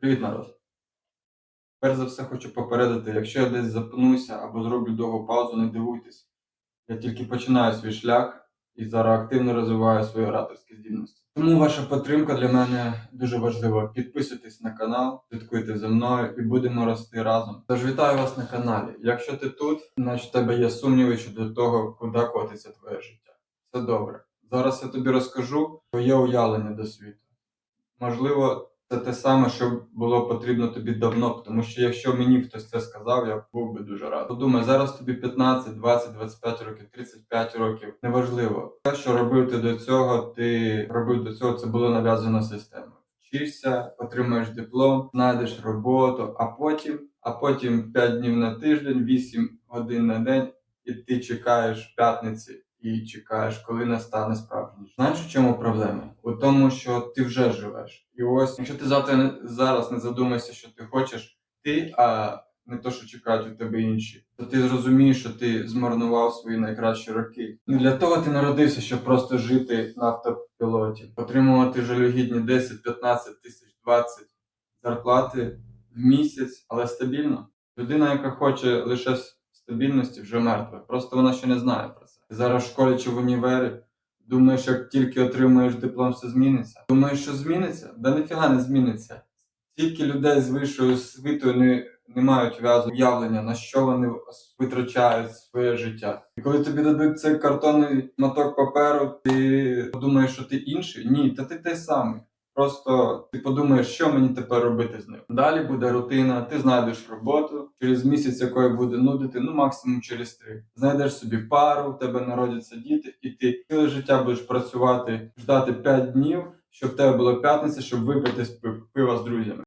Привіт, народ! Перш за все хочу попередити, якщо я десь запнуся або зроблю довгу паузу, не дивуйтесь. Я тільки починаю свій шлях і зараз активно розвиваю свої ораторські здібності. Тому ваша підтримка для мене дуже важлива. Підписуйтесь на канал, слідкуйте за мною і будемо рости разом. Тож вітаю вас на каналі. Якщо ти тут, значить в тебе є сумніви щодо того, куди котиться твоє життя. Це добре. Зараз я тобі розкажу твоє уявлення до світу. Можливо, це те саме, що було потрібно тобі давно, тому що якщо мені хтось це сказав, я був би дуже радий. Подумай, зараз тобі 15, 20, 25 років, 35 років. Неважливо. Те, що робив ти до цього, ти робив до цього, це було нав'язано системою. Вчишся, отримаєш диплом, знайдеш роботу, а потім, а потім 5 днів на тиждень, 8 годин на день, і ти чекаєш п'ятниці і чекаєш, коли настане справжній. Знаєш, у чому проблема? У тому, що ти вже живеш. І ось, якщо ти завтра не, зараз не задумаєшся, що ти хочеш, ти, а не то, що чекають у тебе інші, то ти зрозумієш, що ти змарнував свої найкращі роки. Не для того ти народився, щоб просто жити на автопілоті, отримувати жалюгідні 10, 15 тисяч, 20 зарплати в місяць, але стабільно. Людина, яка хоче лише стабільності, вже мертва. Просто вона ще не знає про це. Зараз в школі чи в універі. Думаєш, як тільки отримаєш диплом, все зміниться. Думаєш, що зміниться? Да ніфіга не зміниться. Тільки людей з вищою освітою не, не мають в'язу уявлення, на що вони витрачають своє життя. І коли тобі дадуть цей картонний моток паперу, ти подумаєш, що ти інший? Ні, та ти той самий. Просто ти подумаєш, що мені тепер робити з ним. Далі буде рутина, ти знайдеш роботу через місяць, якої буде нудити, ну максимум через три. Знайдеш собі пару, в тебе народяться діти, і ти ціле життя будеш працювати, ждати 5 днів, щоб в тебе було п'ятниця, щоб випити пива з друзями.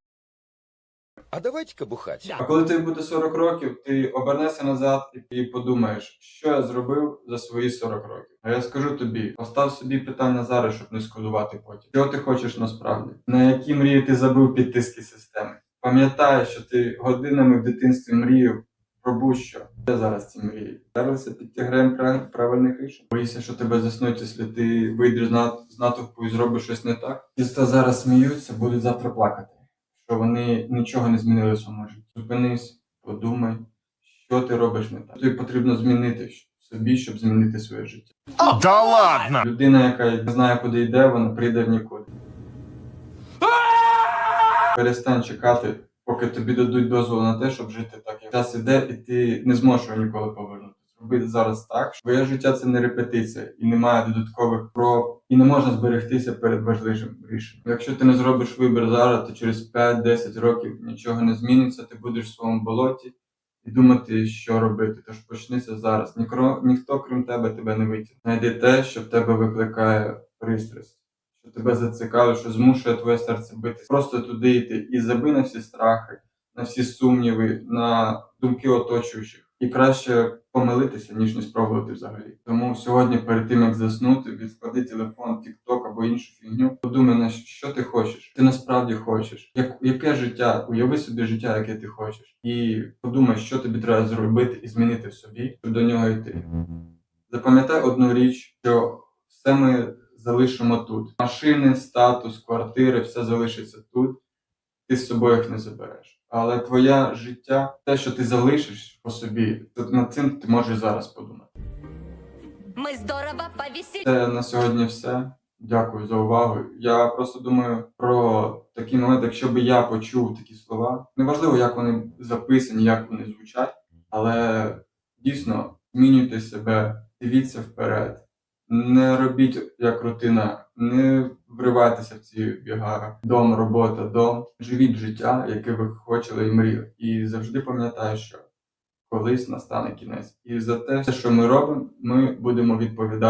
А давайте-ка бухать. А коли тобі буде 40 років, ти обернешся назад і- подумаєш, що я зробив за свої 40 років. А я скажу тобі, постав собі питання зараз, щоб не шкодувати потім. Що ти хочеш насправді? На які мрії ти забив під тиски системи? Пам'ятай, що ти годинами в дитинстві мріяв про будь-що. Де зараз ці мрії? Стерлися під тягрем пра- правильних рішень. Боїшся, що тебе заснуть, якщо ти вийдеш з натовпу і зробиш щось не так. Хто зараз сміються, будуть завтра плакати що вони нічого не змінили в своєму житті. Зупинись, подумай, що ти робиш не так. Тобі потрібно змінити собі, щоб змінити своє життя. Да ладно! Людина, яка не знає, куди йде, вона прийде в нікуди. Перестань чекати, поки тобі дадуть дозвол на те, щоб жити так, як час іде, і ти не зможеш його ніколи повернути. Зроби зараз так, що твоє життя це не репетиція і немає додаткових проб, і не можна зберегтися перед важливим рішенням. Якщо ти не зробиш вибір зараз, то через 5-10 років нічого не зміниться, ти будеш в своєму болоті і думати, що робити. Тож почнися зараз. Нікро, ніхто, крім тебе, тебе не витягне. Знайди те, що в тебе викликає пристрасть, що тебе зацікавить, що змушує твоє серце битися. Просто туди йти і забий на всі страхи, на всі сумніви, на думки оточуючих. І краще помилитися, ніж не спробувати взагалі. Тому сьогодні, перед тим як заснути, відклади телефон, TikTok або іншу фігню. Подумай, на що ти хочеш. Ти насправді хочеш. Як, яке життя? Уяви собі життя, яке ти хочеш. І подумай, що тобі треба зробити і змінити в собі, щоб до нього йти. Запам'ятай одну річ, що все ми залишимо тут. Машини, статус, квартири, все залишиться тут. Ти з собою їх не забереш. Але твоє життя, те, що ти залишиш по собі, над цим ти можеш зараз подумати. Мы здорово повеселились. Це на сьогодні все. Дякую за увагу. Я просто думаю про такий момент, якщо би я почув такі слова. Неважливо, як вони записані, як вони звучать, але дійсно змінюйте себе, дивіться вперед. Не робіть як рутина, не вривайтеся в ці біга. Дом, робота, дом. Живіть життя, яке ви хочете і мріяли. І завжди пам'ятаю, що колись настане кінець. І за те, що ми робимо, ми будемо відповідати.